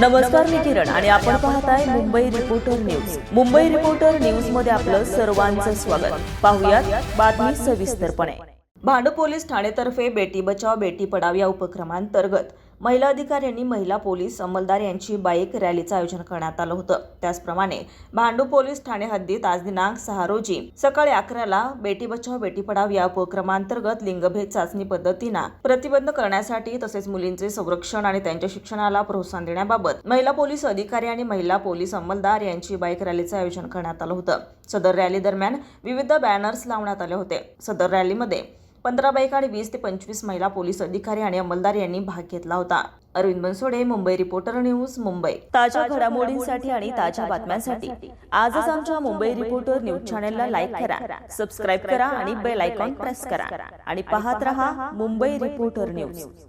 नमस्कार मी किरण आणि आपण पाहताय Mumbai reporter news. Mumbai reporter न्यूजमध्ये आपलं सर्वांचं स्वागत. पाहुयात बातमी सविस्तरपणे. भांड पोलीस ठाणेतर्फे बेटी बचाव बेटी पढाव या उपक्रमांतर्गत महिला अधिकाऱ्यांनी महिला पोलीस अंमलदार यांची बाईक रॅलीचं आयोजन करण्यात आलं होतं. त्याचप्रमाणे भांडू पोलीस ठाणे हद्दीत आज दिनांक सहा रोजी सकाळी अकराला बेटी बचाव बेटी पढाव या उपक्रमांतर्गत लिंगभेद चाचणी पद्धतींना प्रतिबंध करण्यासाठी तसेच मुलींचे संरक्षण आणि त्यांच्या शिक्षणाला प्रोत्साहन देण्याबाबत महिला पोलीस अधिकारी आणि महिला पोलीस अंमलदार यांची बाईक रॅलीचं आयोजन करण्यात आलं होतं. सदर रॅली दरम्यान विविध बॅनर्स लावण्यात आले होते. सदर रॅलीमध्ये पंधरा बाईक आणि वीस ते पंचवीस महिला पोलीस अधिकारी आणि अंमलदार यांनी भाग घेतला होता. Arvind Bansode Mumbai reporter news Mumbai. ताज्या घडामोडींसाठी आणि ताज्या बातम्यांसाठी आजच आमच्या मुंबई रिपोर्टर न्यूज चॅनलला लाईक करा सबस्क्राईब करा आणि बेल आयकॉन प्रेस करा. आणि पाहत रहा मुंबई रिपोर्टर न्यूज.